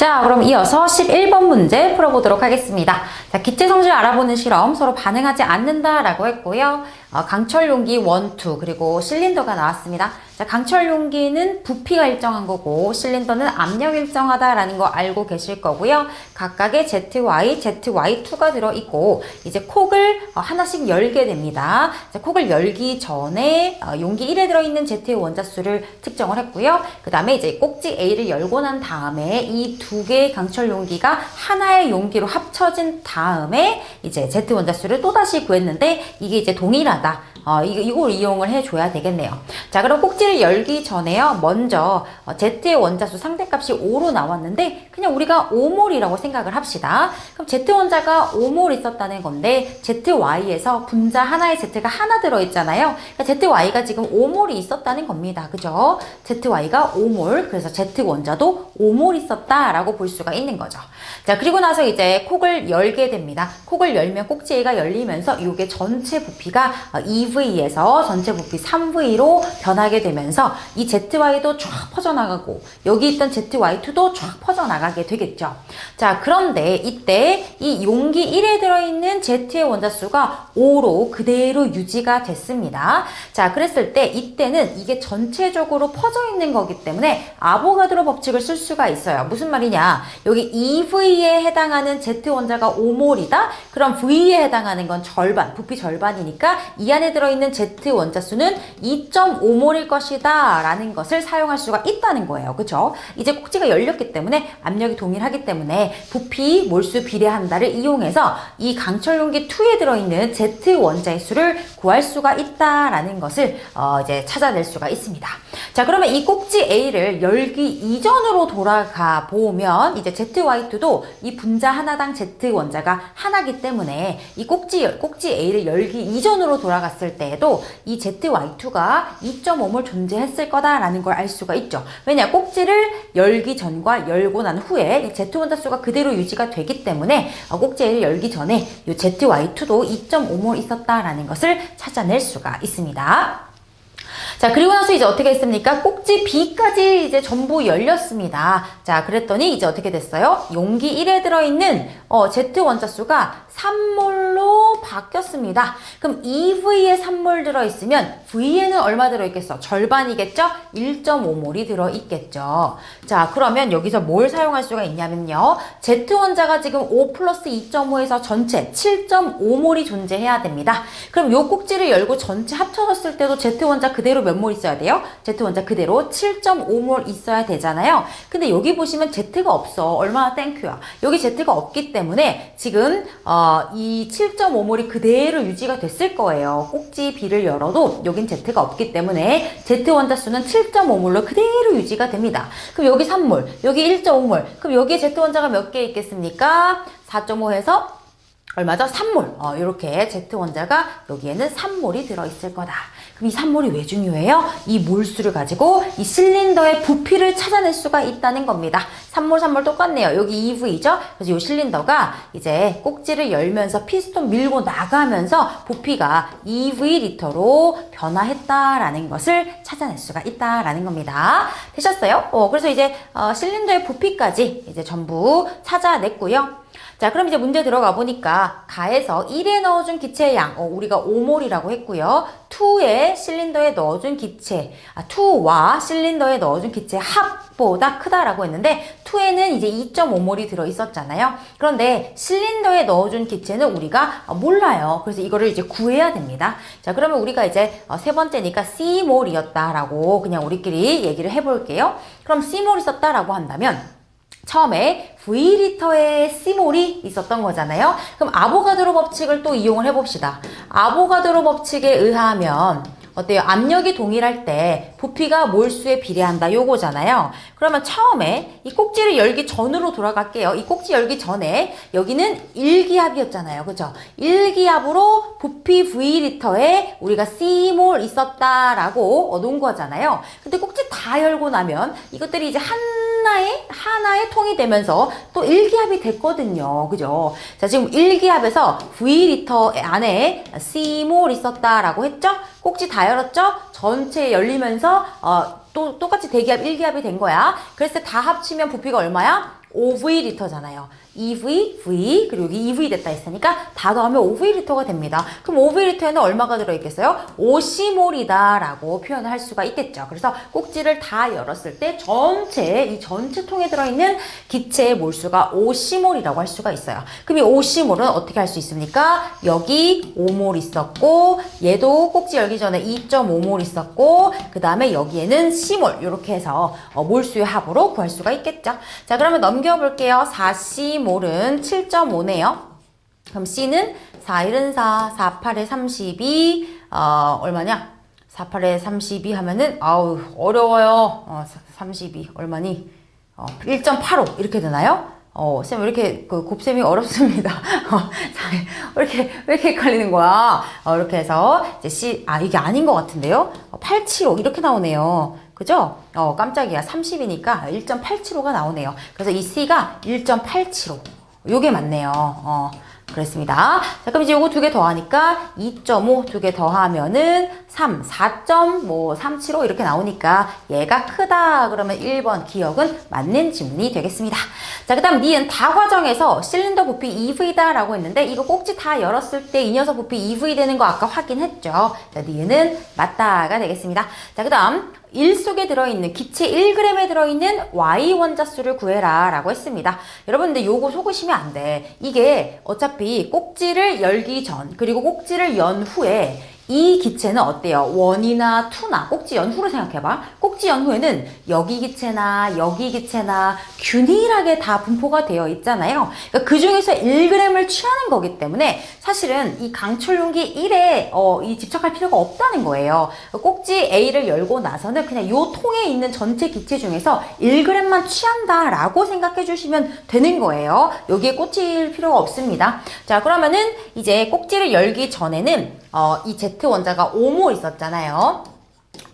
자, 그럼 이어서 11번 문제 풀어보도록 하겠습니다. 자, 기체 성질 알아보는 실험 서로 반응하지 않는다 라고 했고요. 어, 강철 용기 1, 2 그리고 실린더가 나왔습니다. 자, 강철 용기는 부피가 일정한 거고 실린더는 압력 일정하다라는 거 알고 계실 거고요. 각각의 ZY, ZY2가 들어있고 이제 콕을 어, 하나씩 열게 됩니다. 자, 콕을 열기 전에 어, 용기 1에 들어있는 Z의 원자수를 특정을 했고요. 그 다음에 이제 꼭지 A를 열고 난 다음에 이 두 개의 강철 용기가 하나의 용기로 합쳐진 다음에 이제 Z 원자수를 또다시 구했는데 이게 이제 동일하다. 어, 이걸 이용을 해줘야 되겠네요. 자, 그럼 꼭지 를 열기 전에요. 먼저 어, Z의 원자수 상대값이 5로 나왔는데 그냥 우리가 5몰이라고 생각을 합시다. 그럼 Z 원자가 5몰 있었다는 건데 ZY에서 분자 하나의 Z가 하나 들어있잖아요. 그러니까 ZY가 지금 5몰이 있었다는 겁니다. 그죠? ZY가 5몰, 그래서 Z 원자도 5몰 있었다라고 볼 수가 있는 거죠. 자, 그리고 나서 이제 콕을 열게 됩니다. 콕을 열면 꼭지 A가 열리면서 이게 전체 부피가 어, 2V에서 전체 부피 3V로 변하게 되면 서 이 ZY도 쫙 퍼져나가고 여기 있던 ZY2도 쫙 퍼져나가게 되겠죠. 자, 그런데 이때 이 용기 1에 들어있는 Z의 원자수가 5로 그대로 유지가 됐습니다. 자, 그랬을 때 이때는 이게 전체적으로 퍼져 있는 거기 때문에 아보가드로 법칙을 쓸 수가 있어요. 무슨 말이냐? 여기 2V에 해당하는 Z 원자가 5몰이다? 그럼 V에 해당하는 건 절반, 부피 절반이니까 이 안에 들어있는 Z 원자수는 2.5몰일 것이다 라는 것을 사용할 수가 있다는 거예요. 그쵸? 이제 꼭지가 열렸기 때문에 압력이 동일하기 때문에 부피, 몰수 비례한다를 이용해서 이 강철 용기 2에 들어있는 Z 원자의 수를 구할 수가 있다라는 것을 어 이제 찾아낼 수가 있습니다. 자, 그러면 이 꼭지 A를 열기 이전으로 돌아가 보면 이제 ZY2도 이 분자 하나당 Z 원자가 하나기 때문에 이 꼭지 꼭지 A를 열기 이전으로 돌아갔을 때에도 이 ZY2가 2.5몰 존재했을 거다라는 걸 알 수가 있죠. 왜냐? 꼭지를 열기 전과 열고 난 후에 이 Z 원자수가 그대로 유지가 되기 때문에 어, 꼭지 A를 열기 전에 이 ZY2도 2.5몰 있었다라는 것을 찾아낼 수가 있습니다. 자, 그리고 나서 이제 어떻게 했습니까? 꼭지 B까지 이제 전부 열렸습니다. 자, 그랬더니 이제 어떻게 됐어요? 용기 1에 들어있는 어, Z 원자수가 3몰로 바뀌었습니다. 그럼 2V에 3몰 들어있으면 V에는 얼마 들어있겠어? 절반이겠죠? 1.5몰이 들어있겠죠. 자, 그러면 여기서 뭘 사용할 수가 있냐면요. Z 원자가 지금 5 플러스 2.5에서 전체 7.5몰이 존재해야 됩니다. 그럼 요 꼭지를 열고 전체 합쳐졌을 때도 Z 원자 그대로 몇몰 있어야 돼요? Z 원자 그대로 7.5몰 있어야 되잖아요. 근데 여기 보시면 Z가 없어. 얼마나 땡큐야. 여기 Z가 없기 때문에 지금 어, 이 7.5몰이 그대로 유지가 됐을 거예요. 꼭지 B를 열어도 여긴 Z가 없기 때문에 Z 원자 수는 7.5몰로 그대로 유지가 됩니다. 그럼 여기 3몰, 여기 1.5몰. 그럼 여기에 Z 원자가 몇 개 있겠습니까? 4.5해서 얼마죠? 3몰. 어, 이렇게 Z 원자가 여기에는 3몰이 들어있을 거다. 이 3몰이 왜 중요해요? 이 몰수를 가지고 이 실린더의 부피를 찾아낼 수가 있다는 겁니다. 3몰, 3몰 똑같네요. 여기 2V죠? 그래서 이 실린더가 이제 꼭지를 열면서 피스톤 밀고 나가면서 부피가 2V 리터로 변화했다라는 것을 찾아낼 수가 있다라는 겁니다. 되셨어요? 어, 그래서 이제 어, 실린더의 부피까지 이제 전부 찾아냈고요. 자, 그럼 이제 문제 들어가 보니까 가에서 1에 넣어준 기체의 양, 어, 우리가 5몰이라고 했고요. 2에 실린더에 넣어준 기체, 아, 2와 실린더에 넣어준 기체 합보다 크다라고 했는데 2에는 이제 2.5몰이 들어있었잖아요. 그런데 실린더에 넣어준 기체는 우리가 어, 몰라요. 그래서 이거를 이제 구해야 됩니다. 자, 그러면 우리가 이제 어, 세 번째니까 C몰이었다라고 그냥 우리끼리 얘기를 해볼게요. 그럼 C몰 있었다라고 한다면 처음에 V리터의 C몰이 있었던 거잖아요. 그럼 아보가드로 법칙을 또 이용을 해봅시다. 아보가드로 법칙에 의하면 어때요? 압력이 동일할 때 부피가 몰수에 비례한다 요거잖아요. 그러면 처음에 이 꼭지를 열기 전으로 돌아갈게요. 이 꼭지 열기 전에 여기는 1기압이었잖아요. 그죠? 1기압으로 부피 V리터에 우리가 C몰 있었다라고 놓은 거잖아요. 근데 꼭지 다 열고 나면 이것들이 이제 하나의 하나의 통이 되면서 또 1기압이 됐거든요. 그죠? 자, 지금 1기압에서 V리터 안에 C몰 있었다라고 했죠? 꼭지 다 열었죠? 전체 열리면서 어, 또 똑같이 대기압 1기압이 된 거야. 때다 합치면 부피가 얼마야? 5VL잖아요. EV, V, 그리고 여기 EV 됐다 했으니까 다 더하면 5VL가 됩니다. 그럼 5VL에는 얼마가 들어있겠어요? 50몰이다 라고 표현을 할 수가 있겠죠. 그래서 꼭지를 다 열었을 때 전체, 이 전체 통에 들어있는 기체의 몰수가 50몰이라고 할 수가 있어요. 그럼 이 50몰은 어떻게 할 수 있습니까? 여기 5몰 있었고 얘도 꼭지 열기 전에 2.5몰 있었고 그 다음에 여기에는 10몰 이렇게 해서 어, 몰수의 합으로 구할 수가 있겠죠. 자 그러면 넘겨볼게요. 4C몰 은 7.5네요. 그럼 C는 4, 1은 4, 4, 8에 32, 어, 얼마냐? 4, 8에 32 하면은, 아우, 어려워요. 어, 32, 얼마니? 어, 1.85 이렇게 되나요? 어, 쌤, 왜 이렇게, 그, 곱셈이 어렵습니다. 어, 자, 왜 이렇게, 왜 이렇게 헷갈리는 거야? 어, 이렇게 해서, 이제 C, 아, 이게 아닌 것 같은데요? 어, 875, 이렇게 나오네요. 그죠? 어, 깜짝이야. 30이니까 1.875가 나오네요. 그래서 이 C가 1.875. 요게 맞네요. 어. 그랬습니다. 자, 그럼 이제 요거 두 개 더하니까 2.5 두 개 더하면은 3, 4.375 이렇게 나오니까 얘가 크다 그러면 1번 기억은 맞는 지문이 되겠습니다. 자, 그 다음 니은 다 과정에서 실린더 부피 EV다 라고 했는데 이거 꼭지 다 열었을 때 이 녀석 부피 EV 되는 거 아까 확인했죠. 자, 니은은 맞다가 되겠습니다. 자, 그 다음 1 속에 들어있는 기체 1g에 들어있는 Y 원자수를 구해라 라고 했습니다. 여러분 근데 요거 속으시면 안 돼. 이게 어차피 꼭지를 열기 전 그리고 꼭지를 연 후에 이 기체는 어때요? 원이나 투나 꼭지 연후로 생각해봐. 꼭지 연후에는 여기 기체나 여기 기체나 균일하게 다 분포가 되어 있잖아요. 그러니까 그 중에서 1g을 취하는 거기 때문에 사실은 이 강철 용기 1에 어, 이 집착할 필요가 없다는 거예요. 꼭지 A를 열고 나서는 그냥 요 통에 있는 전체 기체 중에서 1g만 취한다라고 생각해 주시면 되는 거예요. 여기에 꽂힐 필요가 없습니다. 자, 그러면은 이제 꼭지를 열기 전에는 어, 이 Z 원자가 5몰 있었잖아요.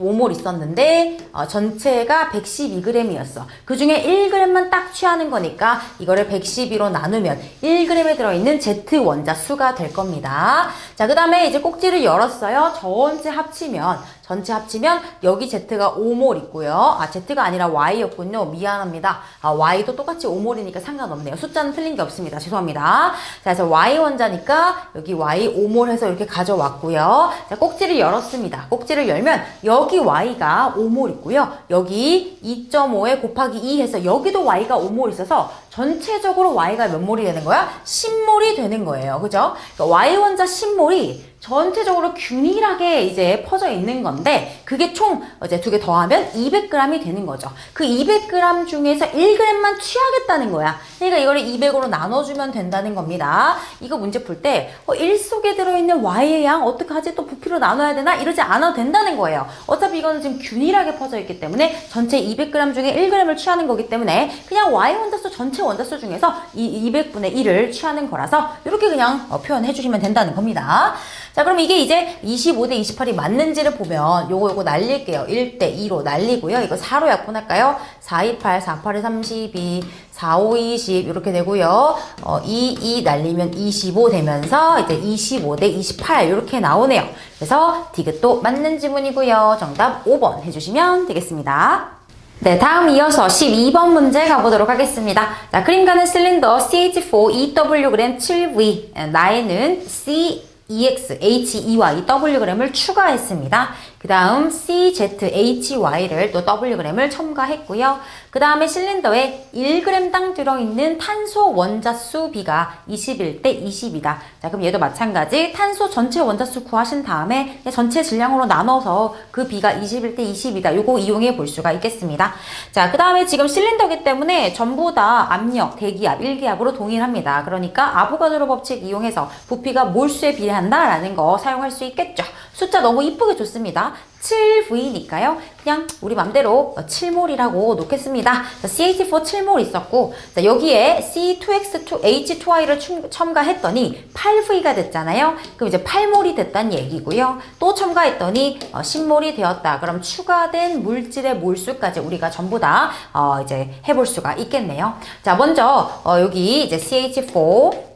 5몰 있었는데 어, 전체가 112g이었어. 그 중에 1g만 딱 취하는 거니까 이거를 112로 나누면 1g에 들어있는 Z 원자 수가 될 겁니다. 자, 그 다음에 이제 꼭지를 열었어요. 전체 합치면 전체 합치면 여기 Z가 5몰 있고요. 아, Z가 아니라 Y였군요. 미안합니다. 아, Y도 똑같이 5몰이니까 상관없네요. 숫자는 틀린 게 없습니다. 죄송합니다. 자, 그래서 Y 원자니까 여기 Y 5몰 해서 이렇게 가져왔고요. 자, 꼭지를 열었습니다. 꼭지를 열면 여기 Y가 5몰 있고요. 여기 2.5에 곱하기 2 해서 여기도 Y가 5몰 있어서 전체적으로 Y가 몇 몰이 되는 거야? 10몰이 되는 거예요. 그죠? 그러니까 Y 원자 10몰이 전체적으로 균일하게 이제 퍼져 있는 건데 그게 총 이제 두 개 더하면 200g이 되는 거죠. 그 200g 중에서 1g만 취하겠다는 거야. 그러니까 이거를 200으로 나눠주면 된다는 겁니다. 이거 문제 풀때 어, 1 속에 들어있는 y의 양 어떡하지? 또 부피로 나눠야 되나? 이러지 않아도 된다는 거예요. 어차피 이거는 지금 균일하게 퍼져 있기 때문에 전체 200g 중에 1g을 취하는 거기 때문에 그냥 y 원자수 전체 원자수 중에서 이 200분의 1을 취하는 거라서 이렇게 그냥 어, 표현해 주시면 된다는 겁니다. 자, 그럼 이게 이제 25대 28이 맞는지를 보면 요거 요거 날릴게요. 1대 2로 날리고요. 이거 4로 약분할까요? 4, 2, 8, 4, 8에 32, 4, 5, 20 이렇게 되고요. 어, 2, 2 날리면 25 되면서 이제 25대 28 이렇게 나오네요. 그래서 디귿도 맞는 지문이고요. 정답 5번 해주시면 되겠습니다. 네, 다음 이어서 12번 문제 가보도록 하겠습니다. 자, 그림 가는 실린더 CH4EWg 7V, 나에는 C EX, HEY, Wg을 추가했습니다. 그 다음 CZHY를 또 Wg을 첨가했고요. 그 다음에 실린더에 1g당 들어있는 탄소 원자수 비가 21대 20이다. 자, 그럼 얘도 마찬가지 탄소 전체 원자수 구하신 다음에 전체 질량으로 나눠서 그 비가 21대 20이다. 요거 이용해 볼 수가 있겠습니다. 자, 그 다음에 지금 실린더기 때문에 전부 다 압력, 대기압, 일기압으로 동일합니다. 그러니까 아보가드로 법칙 이용해서 부피가 몰수에 비례한다라는 거 사용할 수 있겠죠. 숫자 너무 이쁘게 줬습니다. 7V니까요. 그냥 우리 맘대로 7몰이라고 놓겠습니다. 자, CH4 7몰 있었고 자, 여기에 C2X2H2Y를 첨가했더니 8V가 됐잖아요. 그럼 이제 8몰이 됐다는 얘기고요. 또 첨가했더니 어, 10몰이 되었다. 그럼 추가된 물질의 몰수까지 우리가 전부 다 어, 이제 해볼 수가 있겠네요. 자, 먼저 어, 여기 이제 CH4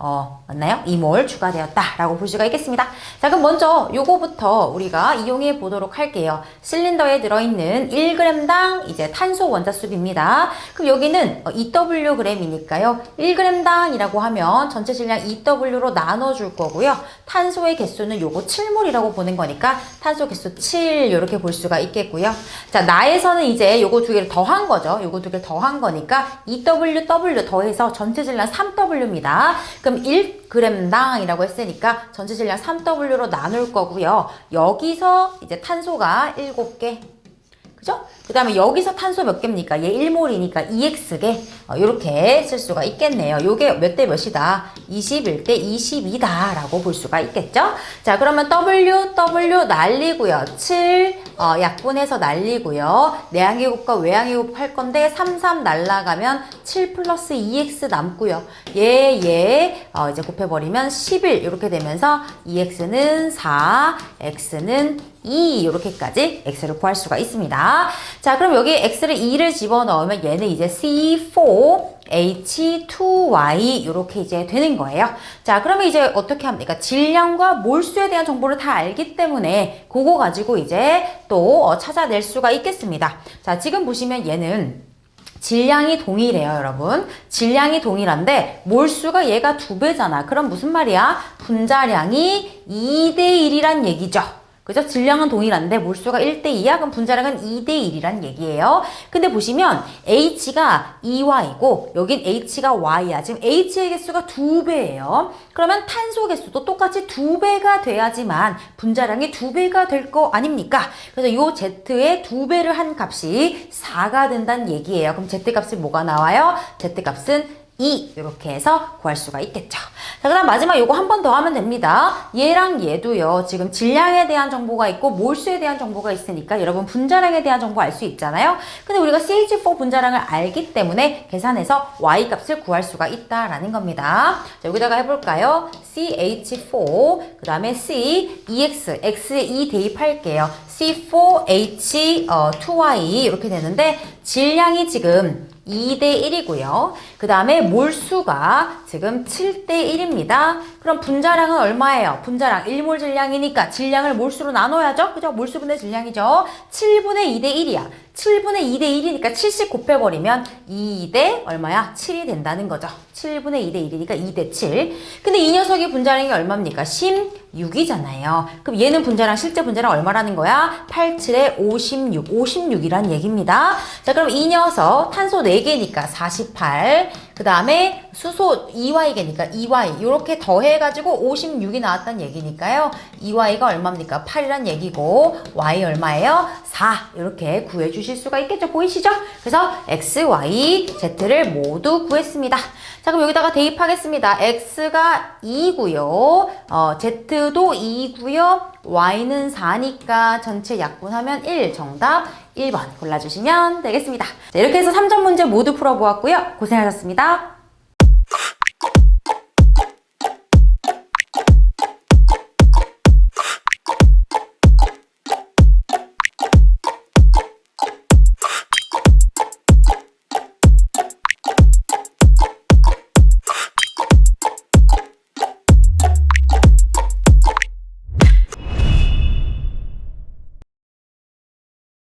어, 맞나요? 2몰 추가되었다라고 볼 수가 있겠습니다. 자, 그럼 먼저 요거부터 우리가 이용해 보도록 할게요. 실린더에 들어있는 1g당 이제 탄소 원자수비입니다. 그럼 여기는 2wg이니까요. 1g당이라고 하면 전체 질량 2w로 나눠줄 거고요. 탄소의 개수는 요거 7몰이라고 보는 거니까 탄소 개수 7 이렇게 볼 수가 있겠고요. 자, 나에서는 이제 요거 두 개를 더한 거죠. 요거 두 개를 더한 거니까 2w, w 더해서 전체 질량 3w입니다. 그럼 1g당이라고 했으니까 전체 질량 3w로 나눌 거고요. 여기서 이제 탄소가 7개. 그죠? 그 다음에 여기서 탄소 몇 개입니까? 얘 1몰이니까 2x개. 어, 이렇게 쓸 수가 있겠네요. 요게 몇 대 몇이다? 21대 22다. 라고 볼 수가 있겠죠? 자, 그러면 W, W 날리고요. 7, 어, 약분해서 날리고요. 내항계곱과 외항계곱 할 건데 3, 3 날라가면 7 플러스 2x 남고요. 얘, 얘, 어, 이제 곱해버리면 11 이렇게 되면서 2x는 4, x는 2 이렇게까지 x를 구할 수가 있습니다. 자, 그럼 여기 x를 2를 집어넣으면 얘는 이제 C4 H2Y 이렇게 이제 되는 거예요. 자, 그러면 이제 어떻게 합니까? 질량과 몰수에 대한 정보를 다 알기 때문에 그거 가지고 이제 또 어, 찾아낼 수가 있겠습니다. 자, 지금 보시면 얘는 질량이 동일해요, 여러분. 질량이 동일한데 몰수가 얘가 두 배잖아. 그럼 무슨 말이야? 분자량이 2대 1이란 얘기죠. 그죠? 질량은 동일한데 몰수가 1대2야? 그럼 분자량은 2대 1이란 얘기예요. 근데 보시면 H가 2Y고 여긴 H가 Y야. 지금 H의 개수가 2배예요. 그러면 탄소 개수도 똑같이 2배가 돼야지만 분자량이 2배가 될 거 아닙니까? 그래서 요 Z의 2배를 한 값이 4가 된다는 얘기예요. 그럼 Z 값이 뭐가 나와요? Z 값은 2 이렇게 해서 구할 수가 있겠죠. 자, 그 다음 마지막 요거 한 번 더 하면 됩니다. 얘랑 얘도요. 지금 질량에 대한 정보가 있고 몰수에 대한 정보가 있으니까 여러분 분자량에 대한 정보 알 수 있잖아요. 근데 우리가 CH4 분자량을 알기 때문에 계산해서 Y 값을 구할 수가 있다라는 겁니다. 자, 여기다가 해볼까요? CH4 그 다음에 C, EX, X에 2 대입할게요. C4H2Y 이렇게 되는데 질량이 지금 2대 1이고요. 그 다음에 몰수가 지금 7대 1입니다. 그럼 분자량은 얼마예요? 분자량 1몰 질량이니까 질량을 몰수로 나눠야죠? 그죠? 몰수분의 질량이죠? 7분의 2대 1이야. 7분의 2대 1이니까 70 곱해버리면 2대 얼마야? 7이 된다는 거죠. 7분의 2대 1이니까 2대 7. 근데 이 녀석의 분자량이 얼마입니까? 16이잖아요. 그럼 얘는 분자량, 실제 분자량 얼마라는 거야? 8, 7에 56, 56이란 얘기입니다. 자, 그럼 이 녀석 탄소 4개니까 48. 그 다음에 수소 2y개니까 2y 이렇게 더해가지고 56이 나왔다는 얘기니까요. 2y가 얼마입니까? 8이란 얘기고 y 얼마예요? 4 이렇게 구해주실 수가 있겠죠. 보이시죠? 그래서 x, y, z를 모두 구했습니다. 자 그럼 여기다가 대입하겠습니다. x가 2고요. 어, z도 2고요. y는 4니까 전체 약분하면 1 정답 1번 골라주시면 되겠습니다. 자, 이렇게 해서 3점 문제 모두 풀어보았고요. 고생하셨습니다.